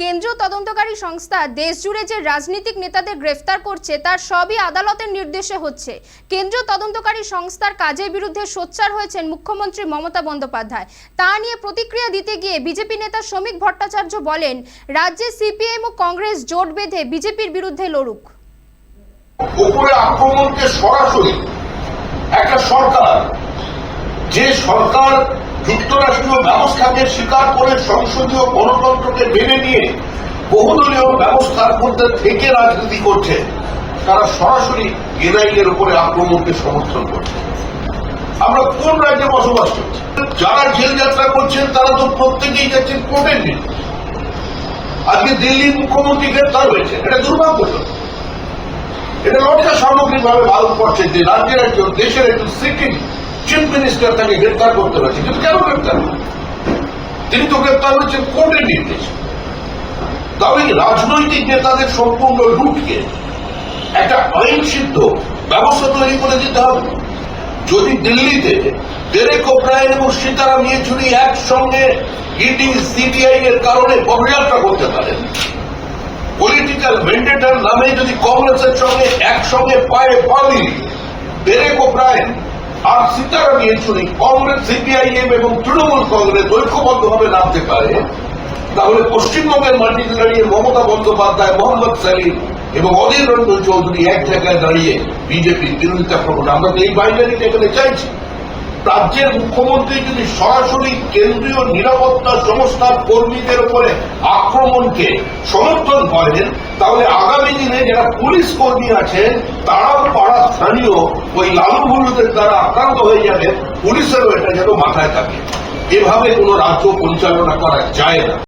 কেন্দ্রীয় তদন্তকারী সংস্থা দেশজুড়ে যে রাজনৈতিক নেতাদের গ্রেফতার করছে, তার সবই আদালতের নির্দেশে হচ্ছে। কেন্দ্রীয় তদন্তকারী সংস্থার কাজের বিরুদ্ধে সোচ্চার হয়েছেন মুখ্যমন্ত্রী মমতা বন্দ্যোপাধ্যায়। তা নিয়ে প্রতিক্রিয়া দিতে গিয়ে বিজেপি নেতা শ্রমিক ভট্টাচার্য বলেন, রাজ্যে সিপিএম ও কংগ্রেস জোট বেঁধে বিজেপির বিরুদ্ধে লড়ুক। আক্রমণকে সরাসরি একটা সরকার, যে সরকার যুক্তরাষ্ট্রীয় ব্যবস্থাকে স্বীকার করে সংসদীয় গণতন্ত্রকে মেনে নিয়ে বহুদলীয় ব্যবস্থার মধ্যে থেকে রাজনীতি করছে। তারা সরাসরি এনআইএর উপরে আক্রমণকে সমর্থন করছে। আমরা কোন রাজ্যে বসবাস করছি? যারা জেল যাত্রা করছেন, তারা তো প্রত্যেকেই যাচ্ছেন কোর্টের নির্দেশ আজকে দিল্লির মুখ্যমন্ত্রী গ্রেপ্তার হয়েছে এটা দুর্ভাগ্যজনক। এটা লজ্জা সামগ্রিকভাবে ভারত করছে যে রাজ্যের একজন, দেশের একজন সিটিং চিফ মিনিস্টার তাকে গ্রেপ্তার করতে পারছে, কিন্তু কেন গ্রেপ্তার? তিনি তো গ্রেপ্তার হয়েছেন কোর্টের নির্দেশ তবে রাজনৈতিক নেতাদের সম্পূর্ণ লুটকে একটা আইন সিদ্ধ ব্যবস্থা তৈরি করে দিতে হবে যদি দিল্লিতে ডেরেক ওব্রায়ন এবং সীতারাম ইয়েচুরি একসঙ্গে ইডি সিবিআই এর কারণে পদযাত্রা করতে পারেন পলিটিক্যাল ভেন্ডেটার নামে যদি কংগ্রেসের সঙ্গে একসঙ্গে পায়ে পা মিলিয়ে ডেরেক ওব্রায়ন আর সীতারাম ইয়েচুরি কংগ্রেস, সিপিআইএম এবং তৃণমূল কংগ্রেস ঐক্যবদ্ধভাবে নামতে পারে, তাহলে পশ্চিমবঙ্গের মাটিতে দাঁড়িয়ে মমতা বন্দ্যোপাধ্যায়, মোহাম্মদ সালিম এবং অধীর রঞ্জন চৌধুরী এক জায়গায় দাঁড়িয়ে বিজেপির বিরোধিতা করবেন আমরা তো এই বাইনারিটা এখানে চাইছি। রাজ্যের মুখ্যমন্ত্রী যদি সরাসরি কেন্দ্রীয় নিরাপত্তা সংস্থার কর্মীদের উপরে আক্রমণকে সমর্থন করেন, তাহলে আগামী দিনে যারা পুলিশ কর্মী আছেন, তারাও পাড়া স্থানীয় ওই লালু হলুদের দ্বারা আক্রান্ত হয়ে যাবে, পুলিশেরও এটা যেন মাথায় থাকে। এভাবে কোনো রাজ্য পরিচালনা করা যায় না।